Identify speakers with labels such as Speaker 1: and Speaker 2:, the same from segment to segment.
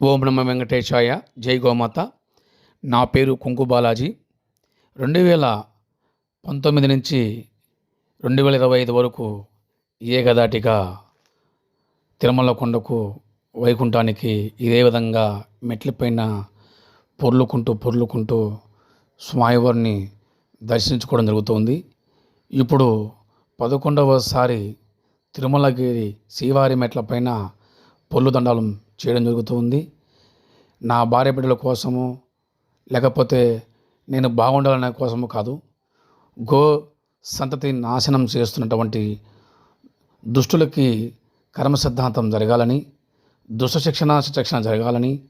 Speaker 1: ఓం నమ వెంకటేశాయ. జై గోమాత. నా పేరు కుంకు బాలాజీ. రెండు వేల పంతొమ్మిది నుంచి రెండు వేల ఇరవై ఐదు వరకు ఏకదాటిగా తిరుమల కొండకు వైకుంఠానికి ఇదే విధంగా మెట్లపైన పొర్లుకుంటూ పొర్లుకుంటూ స్వామివారిని దర్శించుకోవడం జరుగుతుంది. ఇప్పుడు పదకొండవసారి తిరుమలగిరి శ్రీవారి మెట్లపైన పొర్లు దండాలు చేయడం జరుగుతుంది నా భార్య బిడ్డల కోసము లేకపోతే నేను బాగుండాలనే కోసము కాదు. గో సంతతి నాశనం చేస్తున్నటువంటి దుష్టులకి కర్మ సిద్ధాంతం జరగాలని దుష్ట శిక్షణ శిక్షణ జరగాలని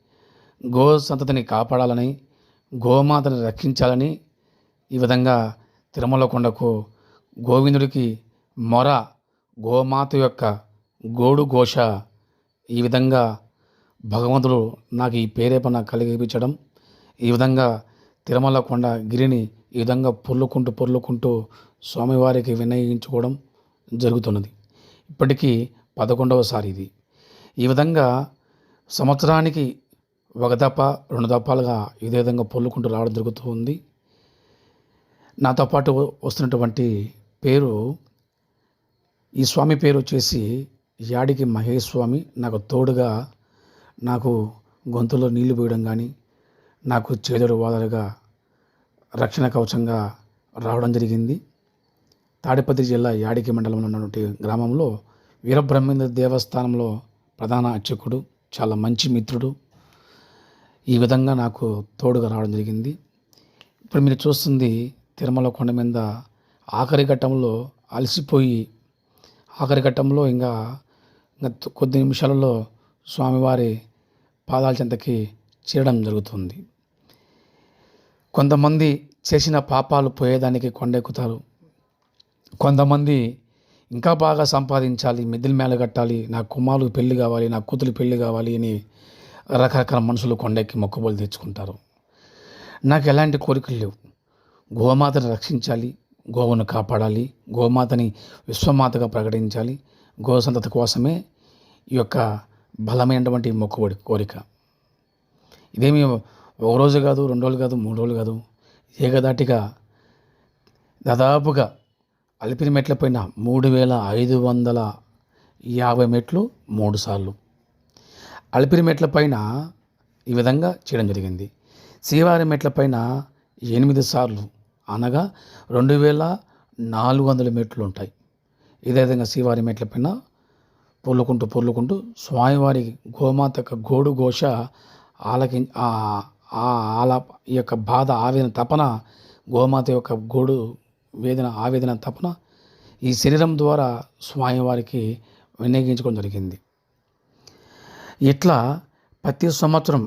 Speaker 1: గో సంతతిని కాపాడాలని గోమాతని రక్షించాలని ఈ విధంగా తిరుమల కొండకు గోవిందుడికి మొర గోమాత యొక్క గోడు ఘోష ఈ విధంగా భగవంతుడు నాకు ఈ పేరేపన కలిగించడం ఈ విధంగా తిరుమల కొండ గిరిని ఈ విధంగా పొర్లుకుంటూ పొర్లుకుంటూ స్వామివారికి వినయించుకోవడం జరుగుతున్నది. ఇప్పటికీ పదకొండవసారి ఇది. ఈ విధంగా సంవత్సరానికి ఒక దప్ప రెండు దప్పాలుగా ఇదే విధంగా పొల్లుకుంటూ రావడం జరుగుతూ ఉంది. నాతో పాటు వస్తున్నటువంటి పేరు ఈ స్వామి పేరు వచ్చేసి యాడికి మహేష్ స్వామి. నాకు తోడుగా నాకు గొంతులో నీళ్ళు పోయడం కానీ నాకు చేదోడు వాదలుగా రక్షణ కవచంగా రావడం జరిగింది. తాడిపత్రి జిల్లా యాడికి మండలంలో ఉన్నటువంటి గ్రామంలో వీరబ్రహ్మేంద్ర దేవస్థానంలో ప్రధాన అర్చకుడు చాలా మంచి మిత్రుడు. ఈ విధంగా నాకు తోడుగా రావడం జరిగింది. ఇప్పుడు మీరు చూస్తుంది తిరుమల కొండ మీద ఆఖరి ఘట్టంలో అలసిపోయి ఆఖరి ఘట్టంలో ఇంకా ఇంకా కొద్ది నిమిషాలలో స్వామివారి పాదాల చెంతకి చేరడం జరుగుతుంది. కొంతమంది చేసిన పాపాలు పోయేదానికి కొండెక్కుతారు. కొంతమంది ఇంకా బాగా సంపాదించాలి మిద్దిల మేళ కట్టాలి నా కుమారులు పెళ్ళి కావాలి నా కూతురు పెళ్ళి కావాలి అని రకరకాల మనుషులు కొండెక్కి మొక్కుబోలు తెచ్చుకుంటారు. నాకు ఎలాంటి కోరికలు లేవు. గోమాతను రక్షించాలి గోవును కాపాడాలి గోమాతని విశ్వమాతగా ప్రకటించాలి. గో సంతతి కోసమే ఈ యొక్క బలమైనటువంటి మొక్కుబడి కోరిక. ఇదేమి ఒక రోజు కాదు రెండు రోజులు కాదు మూడు రోజులు కాదు. ఏకదాటిగా దాదాపుగా అలిపిరి మెట్ల పైన మూడు వేల ఐదు వందల యాభై మెట్లు మూడు సార్లు. అలిపిరి మెట్ల పైన ఈ విధంగా చేయడం జరిగింది. శ్రీవారి మెట్ల పైన ఎనిమిది సార్లు అనగా రెండు వేల నాలుగు వందల మెట్లు ఉంటాయి. ఇదే విధంగా శ్రీవారి మెట్ల పైన పొర్లుకుంటూ పొర్లుకుంటూ స్వామివారి గోమాత యొక్క గోడు ఘోష ఆలకి ఆ ఆల ఈ యొక్క బాధ ఆవేదన తపన గోమాత యొక్క గోడు వేదన ఆవేదన తపన ఈ శరీరం ద్వారా స్వామివారికి వినియోగించుకోవడం జరిగింది. ఇట్లా ప్రతి సంవత్సరం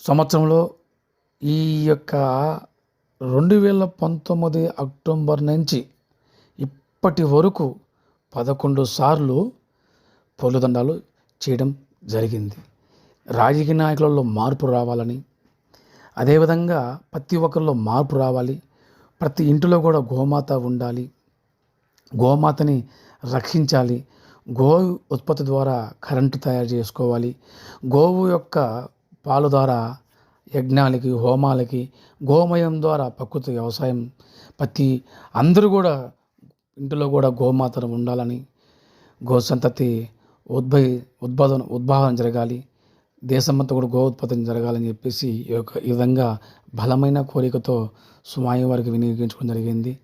Speaker 1: సంవత్సరంలో ఈ యొక్క రెండు వేల పంతొమ్మిది అక్టోబర్ నుంచి ఇప్పటి వరకు పదకొండు సార్లు పొలదండాలు చేయడం జరిగింది. రాజకీయ నాయకులలో మార్పు రావాలని అదేవిధంగా ప్రతి ఒక్కరిలో మార్పు రావాలి ప్రతి ఇంటిలో కూడా గోమాత ఉండాలి గోమాతని రక్షించాలి గోవు ఉత్పత్తి ద్వారా కరెంటు తయారు చేసుకోవాలి గోవు యొక్క పాలు ద్వారా యజ్ఞాలకి హోమాలకి గోమయం ద్వారా ప్రకృతి వ్యవసాయం ప్రతి అందరూ కూడా ఇంటిలో కూడా గోమాతను ఉండాలని గో సంతతి ఉద్భవి ఉద్భాదన ఉద్భావన జరగాలి. దేశమంతా కూడా గో ఉత్పత్తి జరగాలని చెప్పేసి ఈ యొక్క ఈ విధంగా బలమైన కోరికతో సుమాయి వారికి వినియోగించుకోవడం జరిగింది.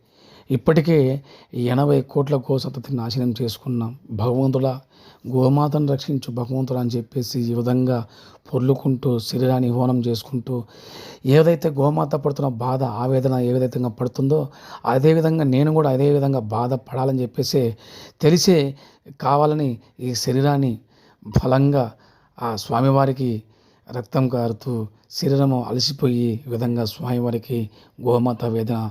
Speaker 1: ఇప్పటికే ఎనభై కోట్ల గో నాశనం చేసుకున్నాం భగవంతుల గోమాతను రక్షించు భగవంతుడు అని చెప్పేసి ఈ విధంగా పొర్లుకుంటూ శరీరాన్ని హోనం చేసుకుంటూ ఏదైతే గోమాత పడుతున్న బాధ ఆవేదన ఏ విధంగా పడుతుందో అదేవిధంగా నేను కూడా అదే విధంగా బాధ పడాలని చెప్పేసి తెలిసే కావాలని ఈ శరీరాన్ని బలంగా ఆ స్వామివారికి రక్తం కారుతూ శరీరము అలసిపోయి విధంగా స్వామివారికి గోమాత వేదన